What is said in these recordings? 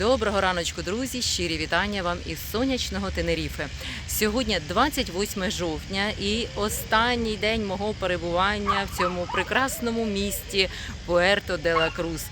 Доброго раночку, друзі! Щирі вітання вам із сонячного Тенеріфе. Сьогодні 28 жовтня і останній день мого перебування в цьому прекрасному місті Пуерто де ла Крус.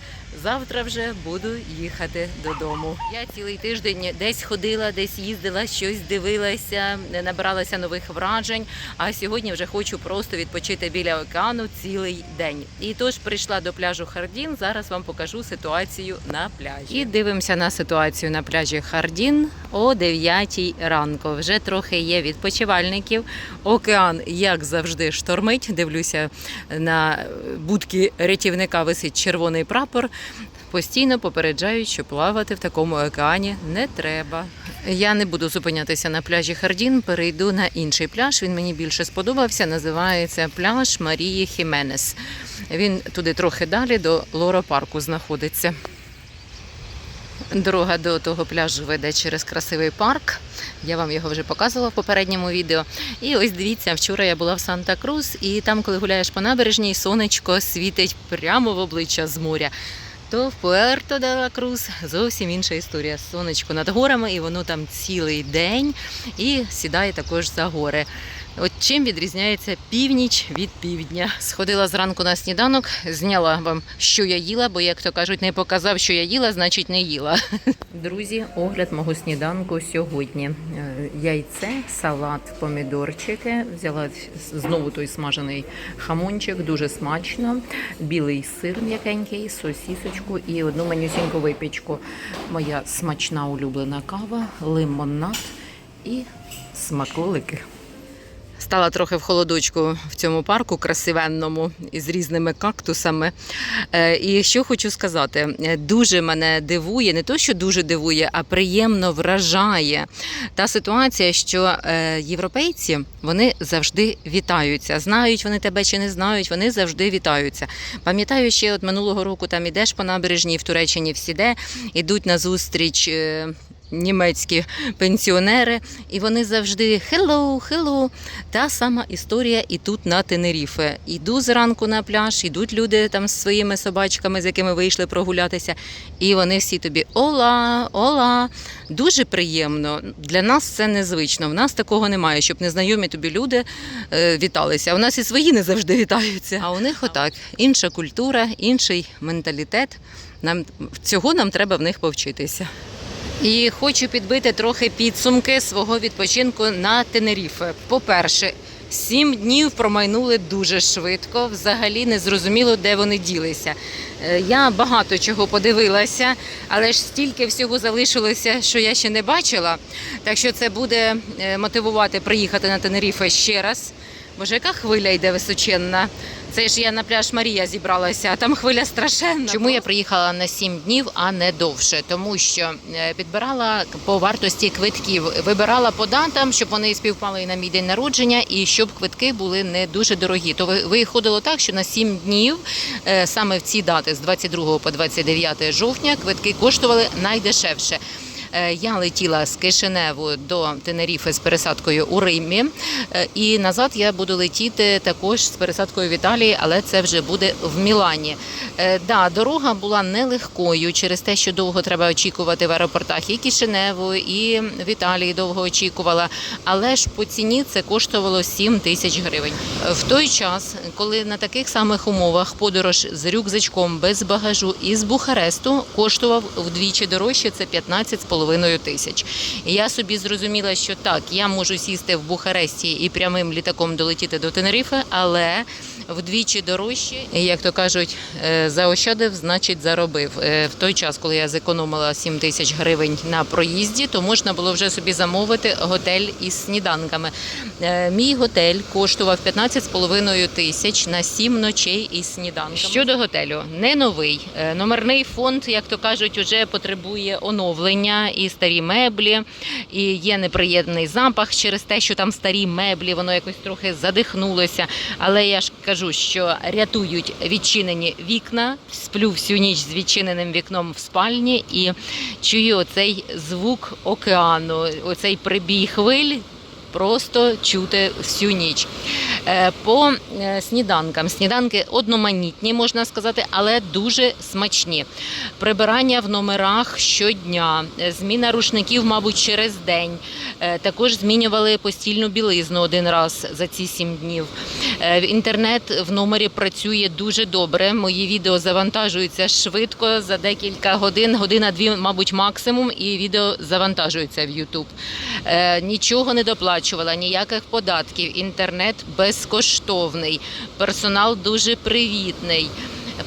Завтра вже буду їхати додому. Я цілий тиждень десь ходила, десь їздила, щось дивилася, набиралася нових вражень. А сьогодні вже хочу просто відпочити біля океану цілий день. І тож прийшла до пляжу Хардін. Зараз вам покажу ситуацію на пляжі. І дивимося на ситуацію на пляжі Хардін о 9 ранку. Вже трохи є відпочивальників. Океан, як завжди, штормить. Дивлюся на будки рятівника висить червоний прапор. Постійно попереджають, що плавати в такому океані не треба. Я не буду зупинятися на пляжі Хардін, перейду на інший пляж. Він мені більше сподобався. Називається пляж Марії Хіменес. Він туди трохи далі до Лоро парку знаходиться. Дорога до того пляжу веде через красивий парк. Я вам його вже показувала в попередньому відео. І ось дивіться, вчора я була в Санта-Крус, і там, коли гуляєш по набережній, сонечко світить прямо в обличчя з моря. То в Пуерто де ла Круз зовсім інша історія. Сонечко над горами, і воно там цілий день і сідає також за гори. От чим відрізняється північ від півдня. Сходила зранку на сніданок, зняла вам, що я їла, бо як то кажуть, не показав, що я їла, значить не їла. Друзі, огляд мого сніданку сьогодні. Е, Яйце, салат, помідорчики. Взяла знову той смажений хамончик, дуже смачно. Білий сир м'якенький, сосісочку і одну манюсіньку випічку. Моя смачна улюблена кава, лимонад і смаколики. Стала трохи в холодочку в цьому парку красивенному із різними кактусами. Е, І що хочу сказати, е, дуже мене дивує, не то, що дуже дивує, а приємно вражає та ситуація, що е, європейці вони завжди вітаються. Знають вони тебе чи не знають, вони завжди вітаються. Пам'ятаю, ще от минулого року там ідеш по набережній в Туреччині всі де, ідуть на зустріч. Німецькі пенсіонери, і вони завжди «Hello, hello». Та сама історія і тут на Тенеріфе. Іду зранку на пляж, ідуть люди там з своїми собачками, з якими вийшли прогулятися, і вони всі тобі Ола, ола. Дуже приємно. Для нас це незвично. В нас такого немає, щоб незнайомі тобі люди е, віталися. У нас і свої не завжди вітаються. А у них отак інша культура, інший менталітет. Нам цього нам треба в них повчитися. І хочу підбити трохи підсумки свого відпочинку на Тенеріфе. По-перше, сім днів промайнули дуже швидко. Взагалі не зрозуміло, де вони ділися. Е, Я багато чого подивилася, але ж стільки всього залишилося, що я ще не бачила. Так що це буде е, мотивувати приїхати на Тенеріфе ще раз. Боже, яка хвиля йде височенна. Це ж я на пляж Марія зібралася, а там хвиля страшенна. Чому я приїхала на 7 днів, а не довше? Тому що е, підбирала по вартості квитків, вибирала по датам, щоб вони співпали і на мій день народження, і щоб квитки були не дуже дорогі. То ви- виходило так, що на 7 днів е, саме в ці дати з 22 по 29 жовтня квитки коштували найдешевше. Е, Я летіла з Кишиневу до Тенеріфи з пересадкою у Римі, Е, і назад я буду летіти також з пересадкою в Італії, але це вже буде в Мілані. Е, Да, дорога була нелегкою через те, що довго треба очікувати в аеропортах і Кишиневу, і в Італії довго очікувала. Але ж по ціні це коштувало 7 тисяч гривень. В той час, коли на таких самих умовах подорож з рюкзачком без багажу із Бухаресту коштував вдвічі дорожче, це 15,5 тисяч. І я собі зрозуміла, що так, я можу сісти в Бухаресті і прямим літаком долетіти до Тенерифе, але вдвічі дорожче, як то кажуть, е, заощадив, значить заробив. Е, В той час, коли я зекономила 7 тисяч гривень на проїзді, то можна було вже собі замовити готель із сніданками. Е, Мій готель коштував 15,5 тисяч на 7 ночей із сніданками. Щодо готелю, не новий. Номерний фонд, як то кажуть, уже потребує оновлення і старі меблі, і є неприємний запах через те, що там старі меблі, воно якось трохи задихнулося. Але я ж кажу, що рятують відчинені вікна. Сплю всю ніч з відчиненим вікном в спальні і чую оцей звук океану, оцей прибій хвиль. Просто чути всю ніч. Е, По е, сніданкам. Сніданки одноманітні, можна сказати, але дуже смачні. Прибирання в номерах щодня, е, зміна рушників, мабуть, через день. Також змінювали постільну білизну один раз за ці сім днів. Інтернет в номері працює дуже добре. Мої відео завантажуються швидко за декілька годин, година-дві, мабуть, максимум, і відео завантажуються в YouTube. Нічого не доплачувала, ніяких податків. Інтернет безкоштовний, персонал дуже привітний.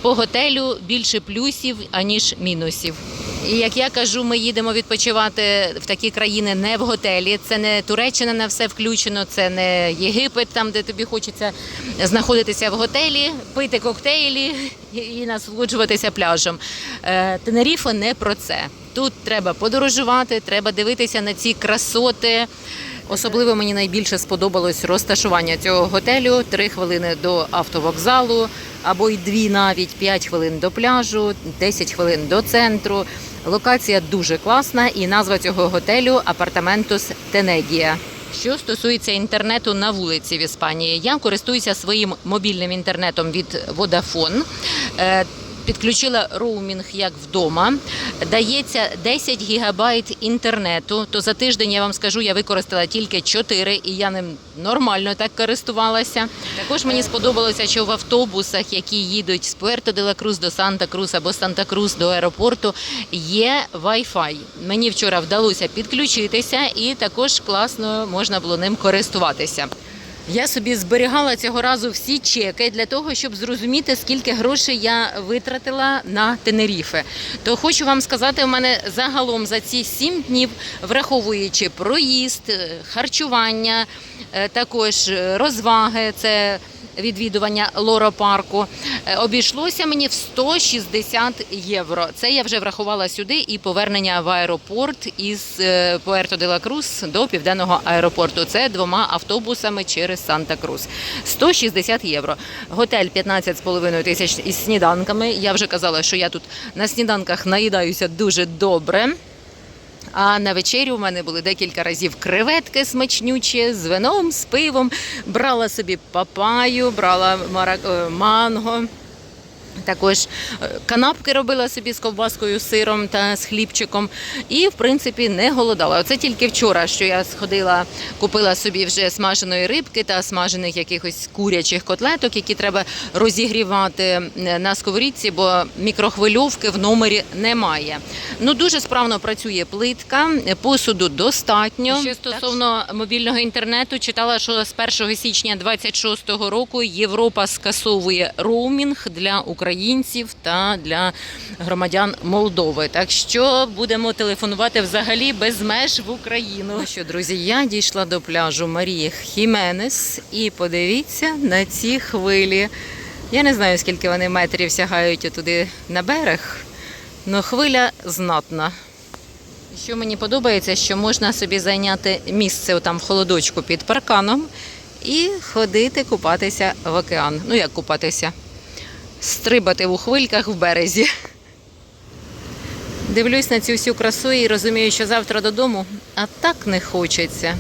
По готелю більше плюсів аніж мінусів. І як я кажу, ми їдемо відпочивати в такі країни не в готелі. Це не Туреччина на все включено, це не Єгипет, там де тобі хочеться знаходитися в готелі, пити коктейлі і насолоджуватися пляжем. Е, Тенеріфе не про це. Тут треба подорожувати, треба дивитися на ці красоти. Особливо мені найбільше сподобалось розташування цього готелю. Три хвилини до автовокзалу, або й дві навіть п'ять хвилин до пляжу, 10 хвилин до центру. Локація дуже класна, і назва цього готелю Апартаментус Тенегія. Що стосується інтернету на вулиці в Іспанії, я користуюся своїм мобільним інтернетом від Vodafone. Підключила роумінг як вдома. Дається 10 гігабайт інтернету. То за тиждень я вам скажу, я використала тільки 4, і я ним нормально так користувалася. Також мені сподобалося, що в автобусах, які їдуть з Пуерто де ла до Санта Крус або Санта Крус до аеропорту, є Wi-Fi. Мені вчора вдалося підключитися, і також класно можна було ним користуватися. Я собі зберігала цього разу всі чеки для того, щоб зрозуміти, скільки грошей я витратила на Тенеріфе. То хочу вам сказати, у мене загалом за ці сім днів, враховуючи проїзд, е, харчування, е, також е, розваги, це відвідування лоропарку, е, обійшлося мені в 160 євро. Це я вже врахувала сюди і повернення в аеропорт із е, Пуерто де ла Крус до південного аеропорту. Це двома автобусами через Санта Крус. 160 євро. Готель 15,5 тисяч із сніданками. Я вже казала, що я тут на сніданках наїдаюся дуже добре. А на вечерю у мене були декілька разів креветки смачнючі з вином, з пивом. Брала собі папаю, брала е, манго. Також е, канапки робила собі з ковбаскою, сиром та з хлібчиком. І, в принципі, не голодала. Оце тільки вчора, що я сходила, купила собі вже смаженої рибки та смажених якихось курячих котлеток, які треба розігрівати е, на сковорідці, бо мікрохвильовки в номері немає. Ну дуже справно працює плитка, посуду достатньо. Ще стосовно мобільного інтернету, читала, що з 1 січня 26 року Європа скасовує роумінг для українців та для громадян Молдови. Так що будемо телефонувати взагалі без меж в Україну. Ну що, друзі, я дійшла до пляжу Марії Хіменес і подивіться на ці хвилі. Я не знаю, скільки вони метрів сягають туди на берег, але хвиля знатна. Що мені подобається, що можна собі зайняти місце там в холодочку під парканом і ходити купатися в океан. Ну як купатися? Стрибати у хвильках в березі. Дивлюсь на цю всю красу і розумію, що завтра додому, а так не хочеться.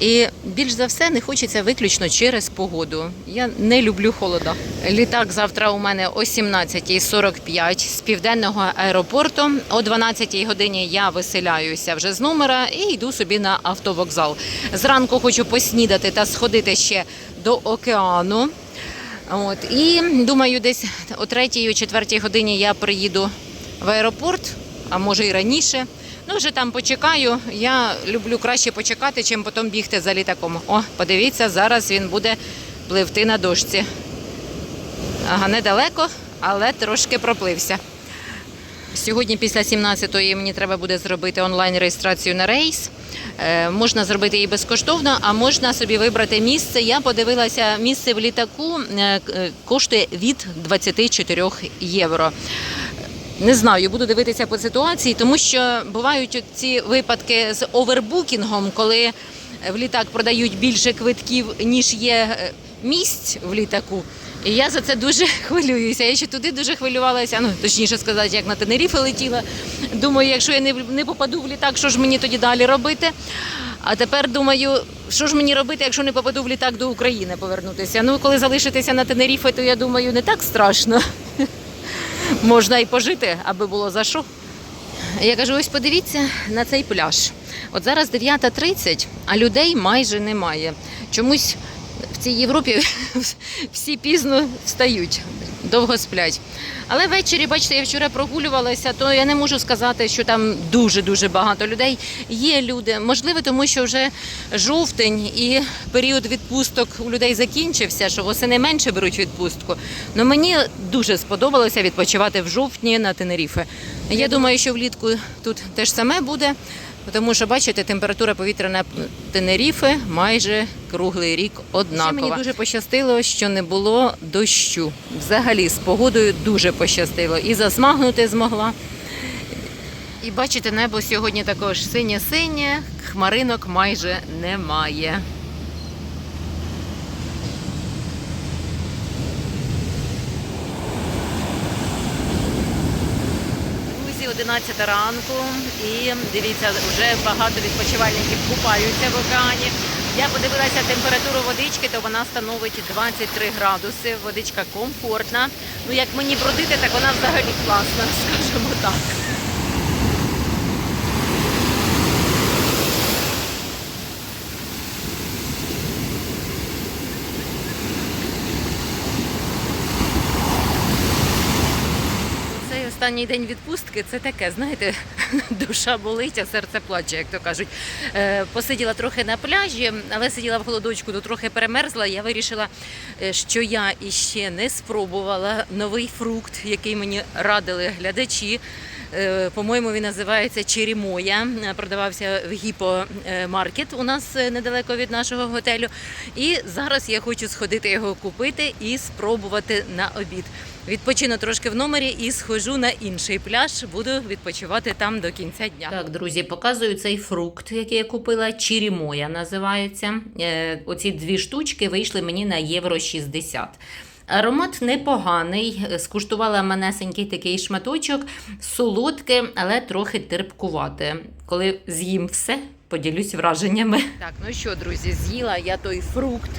І більш за все не хочеться виключно через погоду. Я не люблю холода. Літак завтра у мене о 17.45 з південного аеропорту. О 12 годині я виселяюся вже з номера і йду собі на автовокзал. Зранку хочу поснідати та сходити ще до океану. От і думаю, десь о 3 о 4 годині я приїду в аеропорт, а може і раніше. Ну, вже там почекаю. Я люблю краще почекати, чим потім бігти за літаком. О, подивіться, зараз він буде пливти на дошці. Ага, недалеко, але трошки проплився. Сьогодні після 17-ї мені треба буде зробити онлайн-реєстрацію на рейс. Е, можна зробити її безкоштовно, а можна собі вибрати місце. Я подивилася, місце в літаку е, коштує від 24 євро. Не знаю, буду дивитися по ситуації, тому що бувають ці випадки з овербукінгом, коли в літак продають більше квитків, ніж є е, місць в літаку. І я за це дуже хвилююся. Я ще туди дуже хвилювалася, ну точніше сказати, як на Тенеріфе летіла. Думаю, якщо я не, не попаду в літак, що ж мені тоді далі робити? А тепер думаю, що ж мені робити, якщо не попаду в літак до України повернутися. Ну, коли залишитися на Тенеріфе, то я думаю, не так страшно. Можна і пожити, аби було за що. Я кажу, ось подивіться на цей пляж. От зараз 9.30, а людей майже немає. Чомусь в цій Європі всі пізно встають, довго сплять. Але ввечері, бачите, я вчора прогулювалася, то я не можу сказати, що там дуже-дуже багато людей. Є люди, можливо, тому що вже жовтень і період відпусток у людей закінчився, що восени менше беруть відпустку. Ну мені дуже сподобалося відпочивати в жовтні на Тенеріфе. Я думаю, що влітку тут теж саме буде. Тому що бачите, температура повітря на Тенеріфе майже круглий рік однакова. Ще мені дуже пощастило, що не було дощу. Взагалі з погодою дуже пощастило. І засмагнути змогла. І бачите, небо сьогодні також синє-синє, хмаринок майже немає. Друзі, 11 ранку і дивіться, вже багато відпочивальників купаються в океані. Я подивилася температуру водички, то вона становить 23 градуси. Водичка комфортна. Ну як мені бродити, так вона взагалі класна, скажімо так. Цей останній день відпустки це таке, знаєте, душа болить, а серце плаче, як то кажуть. Е, Посиділа трохи на пляжі, але сиділа в холодочку, то трохи перемерзла. Я вирішила, е, що я іще не спробувала новий фрукт, який мені радили глядачі. Е, По-моєму, він називається Черімоя. Продавався в гіпомаркет у нас недалеко від нашого готелю. І зараз я хочу сходити його купити і спробувати на обід. Відпочину трошки в номері і схожу на інший пляж. Буду відпочивати там до кінця дня. Так, друзі, показую цей фрукт, який я купила. Чірімоя називається. Е, Оці дві штучки вийшли мені на євро 60. Аромат непоганий. Скуштувала манесенький такий шматочок, солодке, але трохи терпкувате. Коли з'їм все, поділюсь враженнями. Так, ну що, друзі, з'їла я той фрукт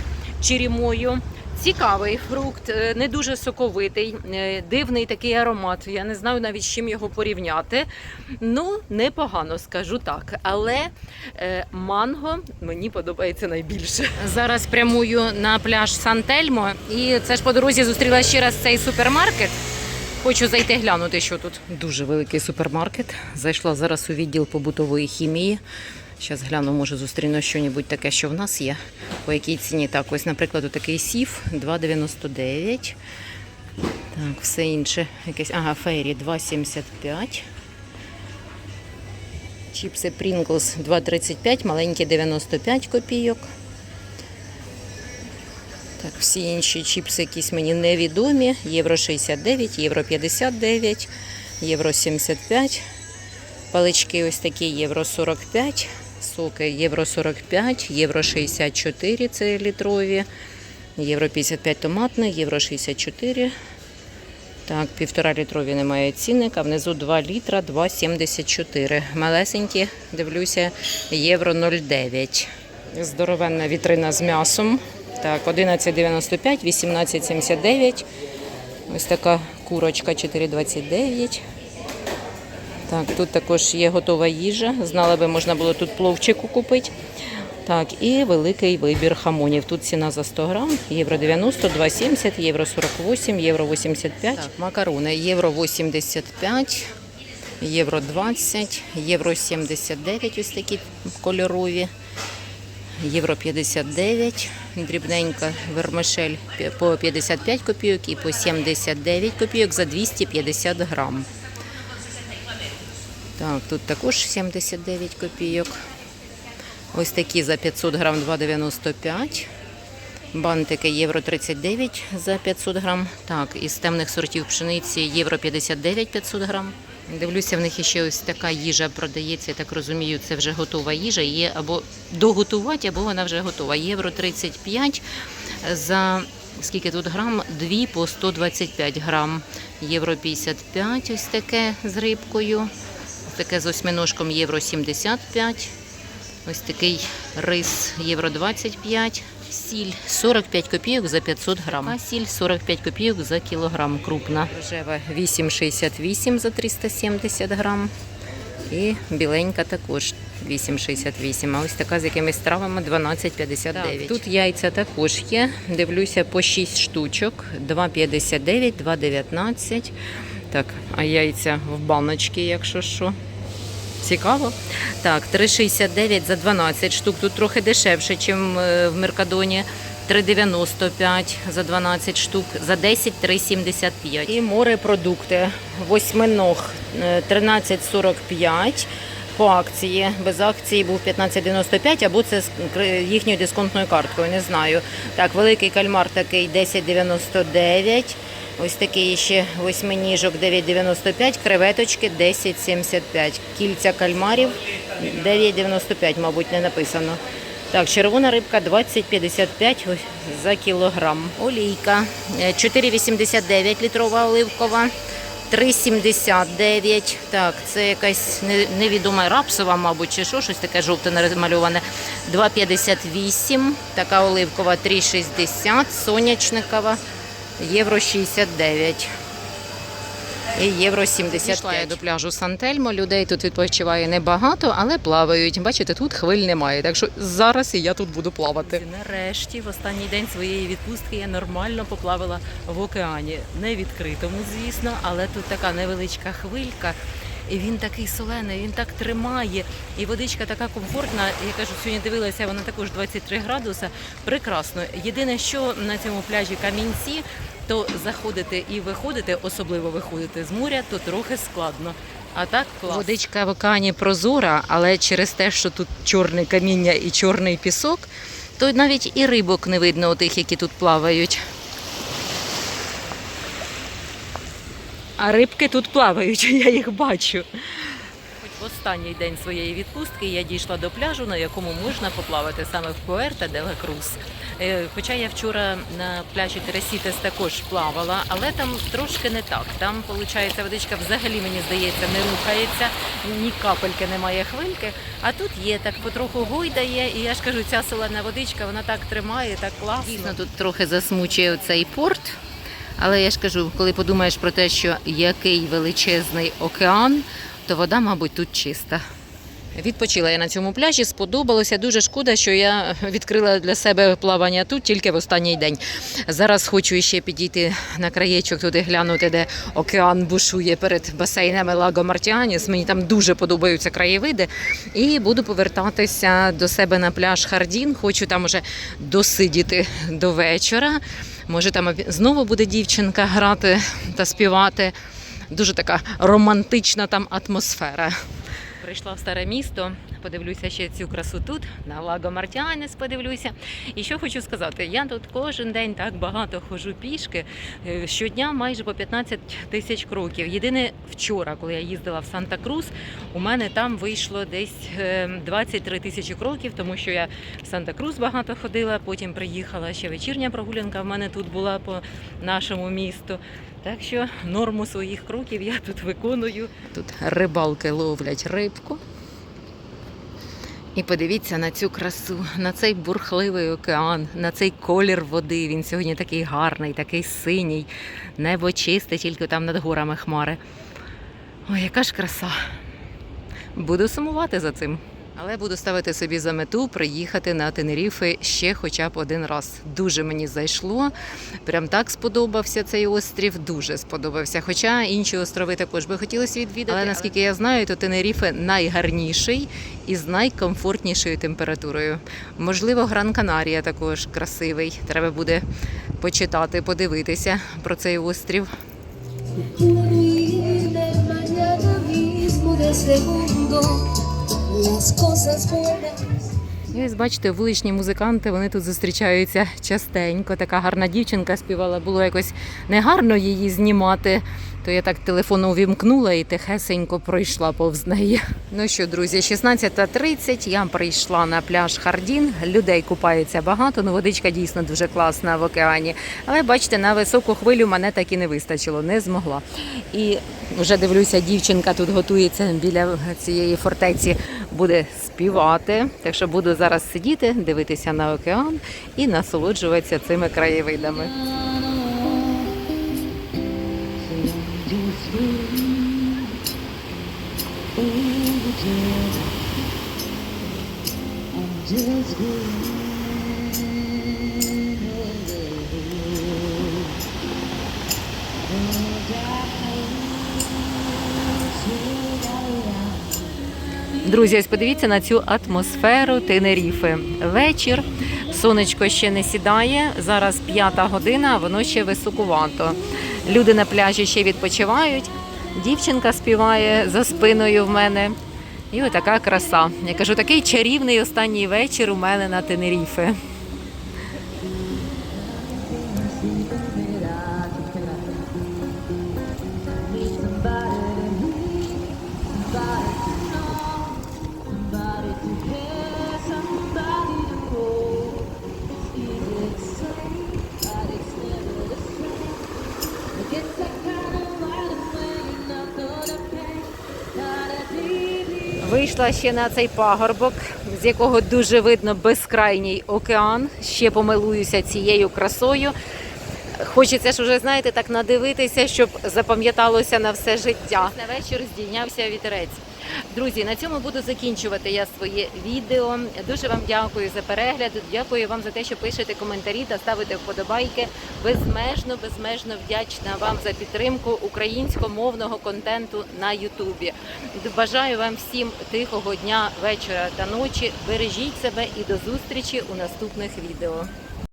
чирімою. Цікавий фрукт, е, не дуже соковитий, е, дивний такий аромат. Я не знаю навіть з чим його порівняти. Ну, непогано, скажу так. Але е, манго мені подобається найбільше. Зараз прямую на пляж Сан-Тельмо, і це ж по дорозі зустріла ще раз цей супермаркет. Хочу зайти глянути, що тут. Дуже великий супермаркет. Зайшла зараз у відділ побутової хімії. Зараз гляну, може зустріну щось таке, що в нас є. По якій ціні. Так, ось, наприклад, такий сіф 2,99. Так, все інше. Якесь, ага, фейрі 2,75. Чіпси Pringles 2,35, маленькі 95 копійок. Так, всі інші чіпси якісь мені невідомі. Євро 69, євро 59, євро 75. Палички ось такі євро 45, соки євро 45, євро 64 це літрові, євро 55 томатний, євро 64. Так, півтора літрові немає цінника, внизу 2 літра, 2,74. Малесенькі, дивлюся, євро 0,9. Здоровенна вітрина з м'ясом. Так, 11,95, 18,79. Ось така курочка 4,29. Так, тут також є готова їжа. Знала би, можна було тут пловчику купити. Так, і великий вибір хамонів. Тут ціна за 100 грам, євро 90, 2,70, євро 48, євро 85. Так, макарони, євро 85, євро 20, євро 79, ось такі кольорові. Євро 59, дрібненька вермишель по 55 копійок і по 79 копійок за 250 грам. Так, тут також 79 копійок. Ось такі за 500 грам 2,95. Бантики євро 39 за 500 грам. Так, із темних сортів пшениці євро 59 500 грам. Дивлюся, в них ще ось така їжа продається, я так розумію, це вже готова їжа. Є або доготувати, або вона вже готова. Євро 35 за Скільки тут грам? Дві по 125 грам. Євро 55, ось таке з рибкою. Таке з осьминожком євро 75. Ось такий рис євро 25. Сіль 45 копійок за 500 грам. А сіль 45 копійок за кілограм крупна. Рожева 8,68 за 370 грам. І біленька також 8,68. А ось така з якимись травами 12,59. Тут яйця також є. Дивлюся по 6 штучок. 2,59, 2,19. Так, а яйця в баночці, якщо що. Цікаво. Так, 3,69 за 12 штук. Тут трохи дешевше, ніж в Меркадоні. 3,95 за 12 штук, за 10 3,75. І морепродукти. Восьминог е, 13,45 по акції. Без акції був 15,95, або це з їхньою дисконтною карткою, не знаю. Так, великий кальмар такий 10,99. Ось такий ще восьминіжок 9,95, креветочки 10,75. Кільця кальмарів 9,95, мабуть, не написано. Так, червона рибка 20,55 ось за кілограм. Олійка е, 4,89 літрова оливкова. 3,79. Так, це якась не- невідома рапсова, мабуть, чи що, щось таке жовте намальоване. 2,58. Така оливкова 3,60. Сонячникова. Євро 69. І євро 75. Пішла я до пляжу Сантельмо. Людей тут відпочиває небагато, але плавають. Бачите, тут хвиль немає. Так що зараз і я тут буду плавати. Нарешті, в останній день своєї відпустки, я нормально поплавала в океані. Не відкритому, звісно, але тут така невеличка хвилька. І він такий солений, він так тримає, і водичка така комфортна. Я кажу, сьогодні дивилася, вона також 23 градуса. Прекрасно. Єдине, що на цьому пляжі камінці, то заходити і виходити, особливо виходити з моря, то трохи складно. А так клас. Водичка в океані прозора, але через те, що тут чорне каміння і чорний пісок, то навіть і рибок не видно тих, які тут плавають. А рибки тут плавають, я їх бачу. Хоч в останній день своєї відпустки я дійшла до пляжу, на якому можна поплавати саме в Пуерта де ла Крус. Е, Хоча я вчора на пляжі Тересітес також плавала, але там трошки не так. Там, виходить, водичка взагалі, мені здається, не рухається, ні капельки немає хвильки. А тут є, так потроху гойдає, і я ж кажу, ця солена водичка, вона так тримає, так класно. Дійсно, тут трохи засмучує цей порт. Але я ж кажу, коли подумаєш про те, що який величезний океан, то вода, мабуть, тут чиста. Відпочила я на цьому пляжі, сподобалося. Дуже шкода, що я відкрила для себе плавання тут тільки в останній день. Зараз хочу ще підійти на краєчок туди глянути, де океан бушує перед басейнами Лаго Мартіаніс. Мені там дуже подобаються краєвиди. І буду повертатися до себе на пляж Хардін. Хочу там уже досидіти до вечора. Може, там знову буде дівчинка грати та співати. Дуже така романтична там атмосфера. Прийшла в старе місто, подивлюся ще цю красу тут, на Лаго Мартіанес подивлюся. І що хочу сказати, я тут кожен день так багато ходжу пішки. Е, Щодня майже по 15 тисяч кроків. Єдине вчора, коли я їздила в Санта-Крус, у мене там вийшло десь е, 23 тисячі кроків, тому що я в Санта-Крус багато ходила, потім приїхала ще вечірня прогулянка. В мене тут була по нашому місту. Так що норму своїх кроків я тут виконую. Тут рибалки ловлять рибку. І подивіться на цю красу, на цей бурхливий океан, на цей колір води. Він сьогодні такий гарний, такий синій, небо чисте, тільки там над горами хмари. Ой, яка ж краса. Буду сумувати за цим. Але буду ставити собі за мету приїхати на Тенеріфи ще хоча б один раз. Дуже мені зайшло. Прям так сподобався цей острів, дуже сподобався. Хоча інші острови також би хотілося відвідати. Але наскільки я знаю, то Тенеріфе найгарніший і з найкомфортнішою температурою. Можливо, Гран Канарія також красивий. Треба буде почитати, подивитися про цей острів. І ось бачите, вуличні музиканти вони тут зустрічаються частенько. Така гарна дівчинка співала, було якось негарно її знімати. То я так телефон увімкнула і тихесенько пройшла повз неї. Ну що, друзі, 16.30 я прийшла на пляж Хардін. Людей купається багато, ну водичка дійсно дуже класна в океані. Але бачите, на високу хвилю мене так і не вистачило, не змогла. І вже дивлюся, дівчинка тут готується біля цієї фортеці, буде співати. Так що буду зараз сидіти, дивитися на океан і насолоджуватися цими краєвидами. Друзі, ось подивіться на цю атмосферу Тенеріфи. Вечір, сонечко ще не сідає. Зараз п'ята година, воно ще високувато. Люди на пляжі ще відпочивають. Дівчинка співає за спиною в мене. І отака краса. Я кажу, такий чарівний останній вечір у мене на Тенеріфи. Вийшла ще на цей пагорбок, з якого дуже видно безкрайній океан. Ще помилуюся цією красою. Хочеться ж уже, знаєте, так надивитися, щоб запам'яталося на все життя. На вечір здійнявся вітерець. Друзі, на цьому буду закінчувати я своє відео. Дуже вам дякую за перегляд. Дякую вам за те, що пишете коментарі та ставите вподобайки. Безмежно, безмежно вдячна вам за підтримку українськомовного контенту на Ютубі. Бажаю вам всім тихого дня, вечора та ночі. Бережіть себе і до зустрічі у наступних відео.